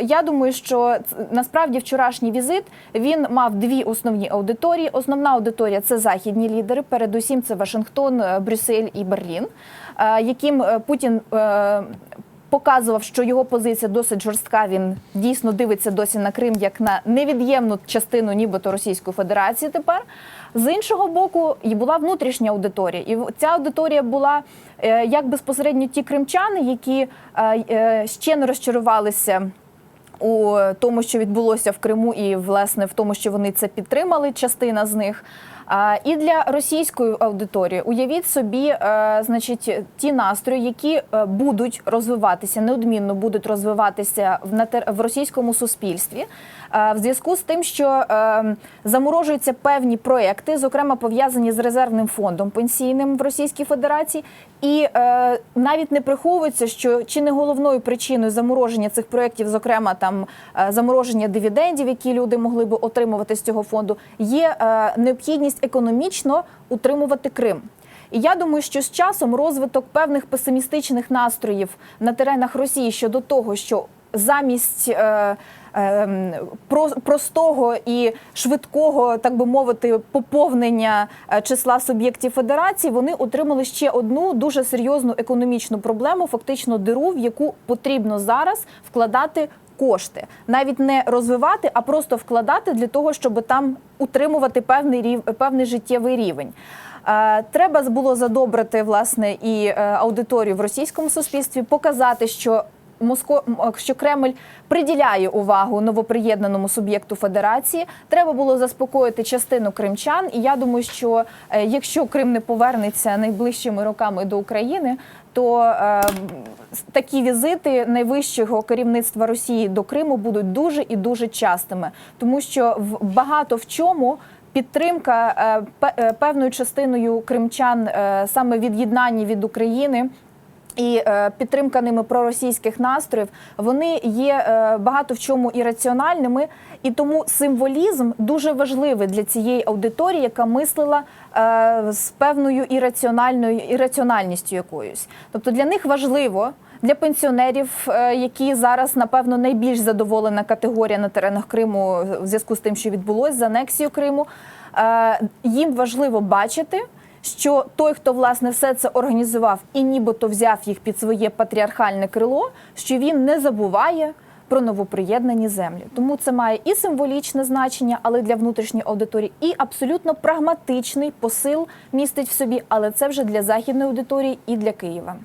Я думаю, що насправді вчорашній візит він мав дві основні аудиторії. Основна аудиторія це західні лідери. Передусім, це Вашингтон, е, Брюссель і Берлін, е, яким е, Путін. Показував, що його позиція досить жорстка. Він дійсно дивиться досі на Крим як на невід'ємну частину, нібито Російської Федерації. Тепер з іншого боку, і була внутрішня аудиторія, і ця аудиторія була як безпосередньо ті кримчани, які ще не розчарувалися у тому, що відбулося в Криму, і власне в тому, що вони це підтримали, частина з них. І для російської аудиторії. Уявіть собі, е, значить, ті настрої, які е, будуть розвиватися, неодмінно будуть розвиватися в російському суспільстві, е, в зв'язку з тим, що заморожуються певні проекти, зокрема пов'язані з резервним фондом пенсійним в Російській Федерації, і навіть не приховується, що чи не головною причиною замороження цих проєктів, зокрема там замороження дивідендів, які люди могли би отримувати з цього фонду, є е, необхідність економічно утримувати Крим. І я думаю, що з часом розвиток певних песимістичних настроїв на теренах Росії щодо того, що замість е, е, про- простого і швидкого, так би мовити, поповнення е, числа суб'єктів федерації, вони отримали ще одну дуже серйозну економічну проблему, фактично диру, в яку потрібно зараз вкладати. Кошти навіть не розвивати, а просто вкладати для того, щоб там утримувати певний рів, певний життєвий рівень. Е, Треба було задобрити власне і е, аудиторію в російському суспільстві, показати, що Моско... що Кремль приділяє увагу новоприєднаному суб'єкту федерації. Треба було заспокоїти частину кримчан. І я думаю, що е, якщо Крим не повернеться найближчими роками до України, то е, такі візити найвищого керівництва Росії до Криму будуть дуже і дуже частими, тому що в багато в чому. Підтримка е, е, певною частиною кримчан саме від'єднання від України і е, підтримка ними проросійських настроїв, вони є е, багато в чому ірраціональними, і тому символізм дуже важливий для цієї аудиторії, яка мислила е, з певною ірраціональною ірраціональністю якоюсь. Тобто для них важливо. Для пенсіонерів, які зараз напевно найбільш задоволена категорія на теренах Криму в зв'язку з тим, що відбулось з анексією Криму, їм важливо бачити, що той, хто власне все це організував і нібито взяв їх під своє патріархальне крило, що він не забуває про новоприєднані землі. Тому це має і символічне значення, але для внутрішньої аудиторії, і абсолютно прагматичний посил містить в собі, але це вже для західної аудиторії і для Києва.